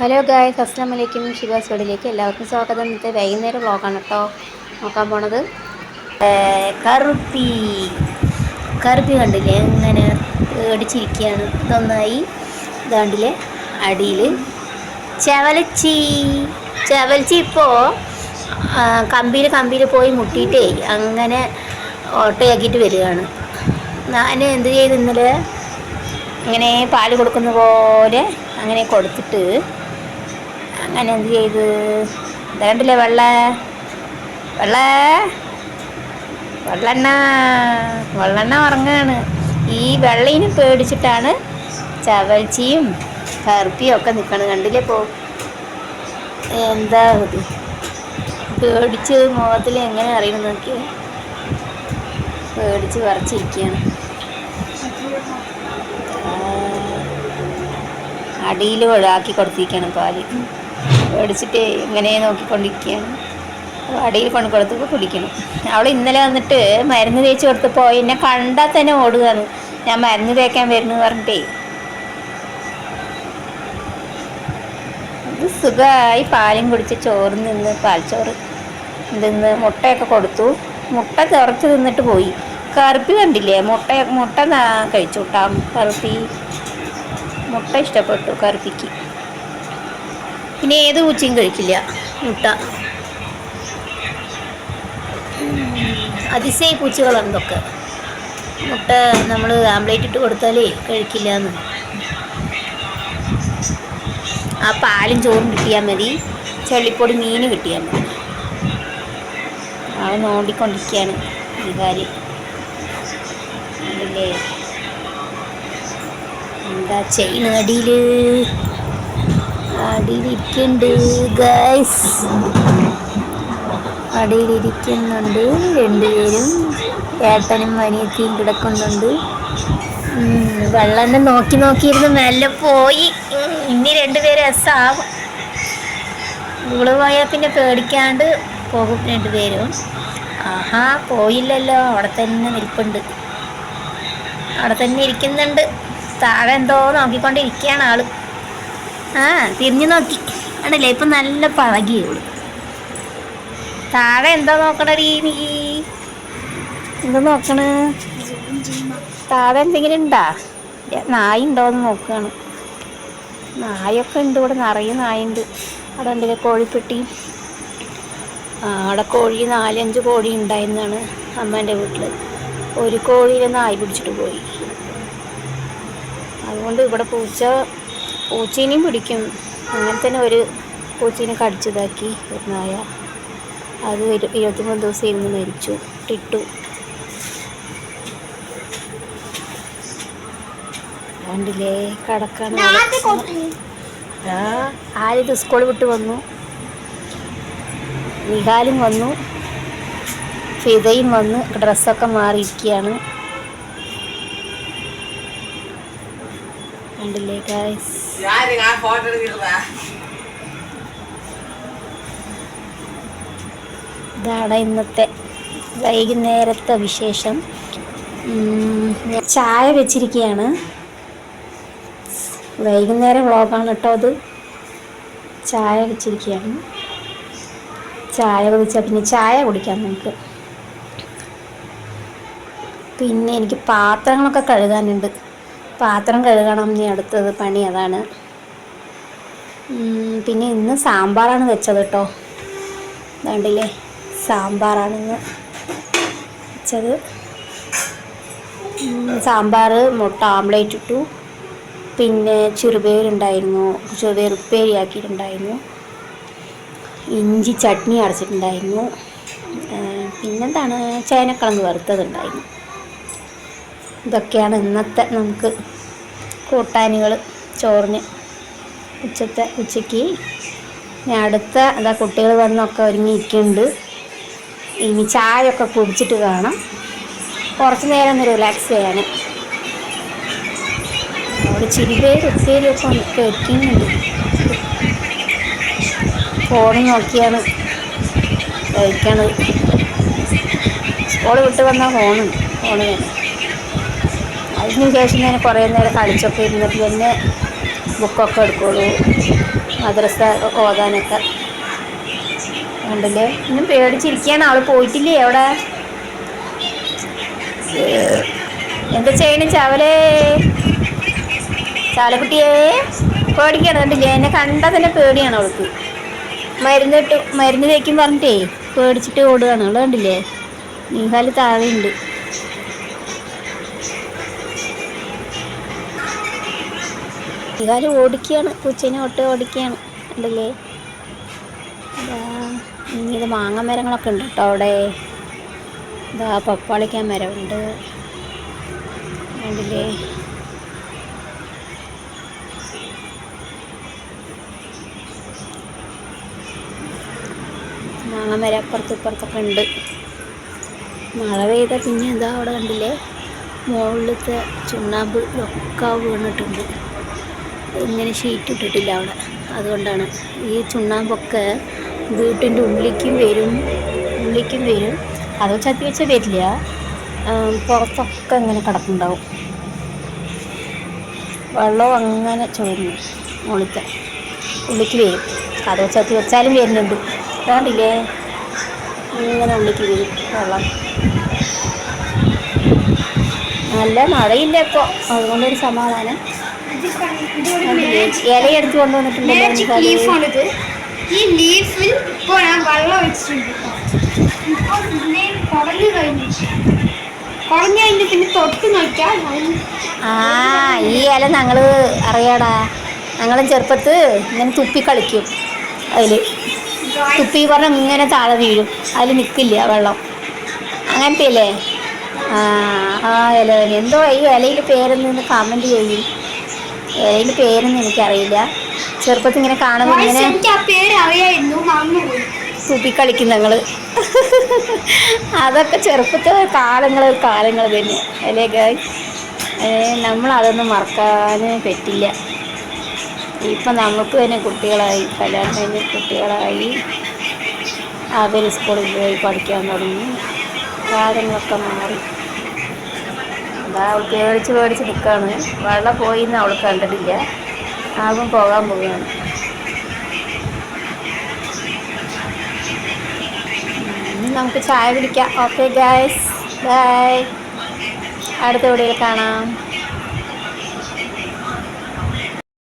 Hello guys അസ്സാം വലൈക്കും ഷിബാസ് വീടിലേക്ക് എല്ലാവർക്കും സ്വാഗതം. ഇന്നത്തെ വൈകുന്നേരം വ്ളോഗാണ് കേട്ടോ നോക്കാൻ പോണത്. കറുപ്പി. കറുപ്പി കണ്ടില്ലേ? ഇങ്ങനെ ഏടിച്ചിരിക്കുകയാണ് ഇതൊന്നായി ഇതാണ്ടില്ലേ? അടിയിൽ ചവലച്ചി. ചവലച്ചി ഇപ്പോൾ കമ്പിയിൽ കമ്പിയിൽ പോയി മുട്ടിയിട്ടേ അങ്ങനെ ഓട്ടയാക്കിയിട്ട് വരികയാണ്. ഞാൻ എന്ത് ചെയ്തു ഇന്നലെ? ഇങ്ങനെ പാൽ കൊടുക്കുന്ന പോലെ അങ്ങനെ കൊടുത്തിട്ട് അങ്ങനെ എന്ത് ചെയ്ത് വേണ്ടില്ലേ വെള്ള? വെള്ള? വെള്ളെണ്ണ. വെള്ളെണ്ണ ഉറങ്ങാണ്. ഈ വെള്ളയിനും പേടിച്ചിട്ടാണ് ചവൽച്ചിയും കറുപ്പിയും ഒക്കെ നിൽക്കണത് കണ്ടില്ലേ പോ എന്താ ഇത്? പേടിച്ച് മുഖത്തിൽ എങ്ങനെ അറിയണം നോക്കി പേടിച്ച് വറച്ചിരിക്കുകയാണ് അടിയിൽ ഒഴാക്കി കൊടുത്തിരിക്കുകയാണ് പാൽ. മേടിച്ചിട്ട് ഇങ്ങനെ നോക്കിക്കൊണ്ടിരിക്കുകയാണ്. അടിയിൽ കൊണ്ട് കൊടുത്തപ്പോൾ കുടിക്കണം. അവൾ ഇന്നലെ വന്നിട്ട് മരുന്ന് തേച്ച് കൊടുത്തപ്പോൾ എന്നെ കണ്ടാൽ തന്നെ ഓടുകയാണ്. ഞാൻ മരുന്ന് തേക്കാൻ വരുന്നു പറഞ്ഞിട്ടേ. ഇത് സുഖമായി പാലും കുടിച്ച് ചോറ് നിന്ന് പാൽച്ചോറ് തിന്ന് മുട്ടയൊക്കെ കൊടുത്തു. മുട്ട തുറച്ച് തിന്നിട്ട് പോയി. കറുപ്പി കണ്ടില്ലേ? മുട്ട മുട്ട കഴിച്ചു കൂട്ടാം. കറുപ്പി. മുട്ട ഇഷ്ടപ്പെട്ടു കറുപ്പിക്ക്. പിന്നെ ഏത് പൂച്ചയും കഴിക്കില്ല. മുട്ട. അതിശയ പൂച്ചകളാണ് ഇതൊക്കെ. മുട്ട നമ്മൾ ആംപ്ലേറ്റ് ഇട്ട് കൊടുത്താലേ കഴിക്കില്ല എന്ന് ആ പാലും ചോറും കിട്ടിയാൽ മതി. ചെള്ളിപ്പൊടി മീൻ കിട്ടിയാൽ മതി. അവൻ നോണ്ടിക്കൊണ്ടിരിക്കുകയാണ് ഈ കാര്യം. എന്താ ചെയ്യുന്നടിയിൽ അടിയിലിരിക്കുന്നുണ്ട് ഗൈസ് അടിയിലിരിക്കുന്നുണ്ട്. രണ്ടുപേരും ഏട്ടനും അനിയത്തിയും കിടക്കുന്നുണ്ട്. വെള്ളം നോക്കി നോക്കിയിരുന്ന് മെല്ലെ പോയി. ഇനി രണ്ടുപേരും രസമാകും ഇവൾ പോയാൽ പിന്നെ പേടിക്കാണ്ട് പോകും രണ്ടുപേരും. ആഹാ പോയില്ലല്ലോ. അവിടെ തന്നെ നിൽപ്പുണ്ട്. അവിടെ തന്നെ ഇരിക്കുന്നുണ്ട്. താഴെ എന്തോ നോക്കിക്കൊണ്ടിരിക്കുകയാണ് ആൾ. ആ തിരിഞ്ഞു നോക്കി. ആണല്ലേ ഇപ്പം നല്ല പഴകിയുള്ളു. താഴെ എന്താ നോക്കണടി നീ? എന്താ നോക്കണ്? താഴെ എന്തെങ്കിലും ഉണ്ടാ? നായ ഉണ്ടോയെന്ന് നോക്കുകയാണ് നായൊക്കെ ഉണ്ട് ഇവിടെ നിറയെ നായുണ്ട്. അവിടെ എന്തെങ്കിലും കോഴിപ്പെട്ടി? അവിടെ കോഴി നാലഞ്ച് കോഴി ഉണ്ടായിരുന്നാണ് അമ്മേന്റെ വീട്ടിൽ ഒരു കോഴിയിൽ നായ പിടിച്ചിട്ട് പോയി. അതുകൊണ്ട് ഇവിടെ പൂച്ച പൂച്ചേനെയും പിടിക്കും. അങ്ങനെ തന്നെ ഒരു പൂച്ചേനെ കടിച്ചതാക്കി ഒരു നായ. അത് ഇരു ഇരുപത്തിമൂന്ന് ദിവസം ഇരുന്ന് മരിച്ചു. ടിട്ടു കണ്ടില്ലേ? കടക്കാണ് ആ ആരിത് സ്കൂൾ വിട്ട് വന്നു. നിഹാലും വന്നു. ഫിതയും വന്നു. ഡ്രസ്സൊക്കെ മാറിയിരിക്കുകയാണ്. കണ്ടില്ലേ ഗായ്സ് யாரு நான் போட்டோ எடுக்கிறதா ഇതാണ് ഇന്നത്തെ വൈകുന്നേരത്തെ വിശേഷം ഉം, ഞാൻ ചായ വെച്ചിരിക്കുകയാണ് വൈകുന്നേരം വ്ളോഗാണ് കേട്ടോ അത് ചായ വെച്ചിരിക്കുകയാണ് ചായ കുടിച്ചാൽ പിന്നെ ചായ കുടിക്കാം നമുക്ക് പിന്നെ എനിക്ക് പാത്രങ്ങളൊക്കെ കഴുകാനുണ്ട് പാത്രം കഴുകണം ഇനി അടുത്തത് പണി അതാണ്. പിന്നെ ഇന്ന് സാമ്പാറാണ് വെച്ചത് കേട്ടോ കണ്ടില്ലേ സാമ്പാറാണ് ഇന്ന് വെച്ചത്. സാമ്പാർ മുട്ട ആംപ്ലേറ്റ് ഇട്ടു. പിന്നെ ചെറുപേരുണ്ടായിരുന്നു ചെറുപേർ ഉപ്പേരി ആക്കിയിട്ടുണ്ടായിരുന്നു ഇഞ്ചി ചട്നി അടച്ചിട്ടുണ്ടായിരുന്നു പിന്നെന്താണ് ചേനക്കിഴങ്ങ് വറുത്തതുണ്ടായിരുന്നു. ഇതൊക്കെയാണ് ഇന്നത്തെ നമുക്ക് കൂട്ടാനികൾ ചോറിന്. ഉച്ചത്തെ ഉച്ചയ്ക്ക് ഇനി അടുത്ത അതാ കുട്ടികൾ വന്നൊക്കെ ഒരുങ്ങിയിരിക്കുന്നുണ്ട്. ഇനി ചായ ഒക്കെ കുടിച്ചിട്ട് കാണാം. കുറച്ച് നേരം ഒന്ന് റിലാക്സ് ചെയ്യാൻ അവിടെ ചിരിപേര് ഉപ്പേരിയൊക്കെ ഒക്കെ കഴിക്കുന്നുണ്ട്. ഫോൺ നോക്കിയാണ് കഴിക്കണത്. സ്കൂൾ വിട്ട് വന്നാൽ ഫോണുണ്ട്. ഫോണ് വേണം. അതിന് ശേഷം ഞാൻ കുറേ നേരം കളിച്ചൊക്കെ ഇരുന്നിട്ട് തന്നെ ബുക്കൊക്കെ എടുക്കുള്ളൂ മദ്രസ ഓതാനൊക്കെ. ഉണ്ടല്ലേ ഇന്നും പേടിച്ചിരിക്കുകയാണ് അവൾ പോയിട്ടില്ലേ അവിടെ? എന്താ ചെയ്യണ ചവലേ? ചാലക്കുട്ടിയേ പേടിക്കണം? കണ്ടില്ലേ? എന്നെ കണ്ടാൽ തന്നെ പേടിയാണ് അവൾക്ക്. മരുന്ന് ഇട്ട് മരുന്ന് തേക്കും പറഞ്ഞിട്ടേ പേടിച്ചിട്ട് ഓടുകയാണ്. അവൾ കണ്ടില്ലേ? നീഹാൽ താഴെയുണ്ട്. നീഹാൽ ഓടിക്കുകയാണ്. പൂച്ചേനെ ഒട്ട് ഓടിക്കുകയാണ്. ഉണ്ടല്ലേ ഇതാ മാങ്ങ മരങ്ങളൊക്കെ ഉണ്ട് കേട്ടോ അവിടെ. ഇതാ പപ്പാളിക്കാൻ മരമുണ്ട്. കണ്ടില്ലേ? മാങ്ങ മരം അപ്പുറത്തും ഇപ്പുറത്തൊക്കെ ഉണ്ട്. മഴ പെയ്ത പിന്നെ എന്താ അവിടെ കണ്ടില്ലേ? മുകളിലത്തെ ചുണ്ണാമ്പ് ഒക്കെ വീണിട്ടുണ്ട്. ഇങ്ങനെ ഷീറ്റ് ഇട്ടിട്ടില്ല അവിടെ. അതുകൊണ്ടാണ് ഈ ചുണ്ണാമ്പൊക്കെ വീട്ടിന്റെ ഉള്ളിലേക്കും വരും ഉള്ളിലേക്കും വരും. അത് ചത്തി വെച്ച വരില്ല. പുറത്തൊക്കെ ഇങ്ങനെ കിടക്കുന്നുണ്ടാവും വെള്ളം അങ്ങനെ ചോരുന്നു ഉള്ളിക്ക് ഉള്ളിക്ക് വരും. അത് ചത്തി വെച്ചാലും വരുന്നുണ്ട്. കണ്ടില്ലേ? ഇങ്ങനെ ഉള്ളിക്ക് വരും വെള്ളം. നല്ല മഴയില്ല ഇപ്പോൾ അതുകൊണ്ടൊരു സമാധാനം? ഇലയെടുത്ത് കൊണ്ടുവന്നിട്ടുണ്ട്. ലീഫാണിത് ഈ ലീഫിൽ ഇപ്പോൾ ഞാൻ വെള്ളം ഒഴിച്ചിട്ടുണ്ട്. ഇപ്പോൾ ഇതിനെ കുറഞ്ഞു കഴിഞ്ഞു. കുറഞ്ഞു കഴിഞ്ഞ് പിന്നെ തൊട്ട് നോക്കിയാൽ ആ ഈ ഇല ഞങ്ങൾ അറിയാടാ. ഞങ്ങളും ചെറുപ്പത്ത് ഇങ്ങനെ തുപ്പി കളിക്കും. അതിൽ തുപ്പി പറഞ്ഞാൽ ഇങ്ങനെ താഴെ വീഴും. അതിൽ നിൽക്കില്ല വെള്ളം. അങ്ങനത്തെ അല്ലേ ആ ആ ഇല എന്തോ ഈ ഇലയിൽ പേരെന്ന് കമന്റ് ചെയ്യും. ഇലയിൽ പേരൊന്നും എനിക്കറിയില്ല. ചെറുപ്പത്തിൽ ഇങ്ങനെ കാണുമ്പോൾ ഇങ്ങനെ തുപ്പിക്കളിക്കും ഞങ്ങൾ അതൊക്കെ ചെറുപ്പത്തെ കാലങ്ങൾ കാലങ്ങൾ തന്നെ. അല്ലേ ഗായ്? നമ്മൾ അതൊന്നും മറക്കാൻ പറ്റില്ല. ഇപ്പം നമുക്ക് തന്നെ കുട്ടികളായി കല്യാണം കഴിഞ്ഞ കുട്ടികളായി. അവർ സ്കൂളിൽ പോയി പഠിക്കാൻ തുടങ്ങി. കാര്യങ്ങളൊക്കെ മാറി. അതാ അവൾ പേടിച്ച് പേടിച്ച് നിൽക്കുകയാണ് വെള്ളം പോയി എന്ന് അവൾ കണ്ടിട്ടില്ല. ആകും പോകാൻ പോവുകയാണ്. നമുക്ക് ചായ കുടിക്കാം. ഓക്കെ ഗായ്സ് ബൈ അടുത്ത വീഡിയോയിൽ കാണാം.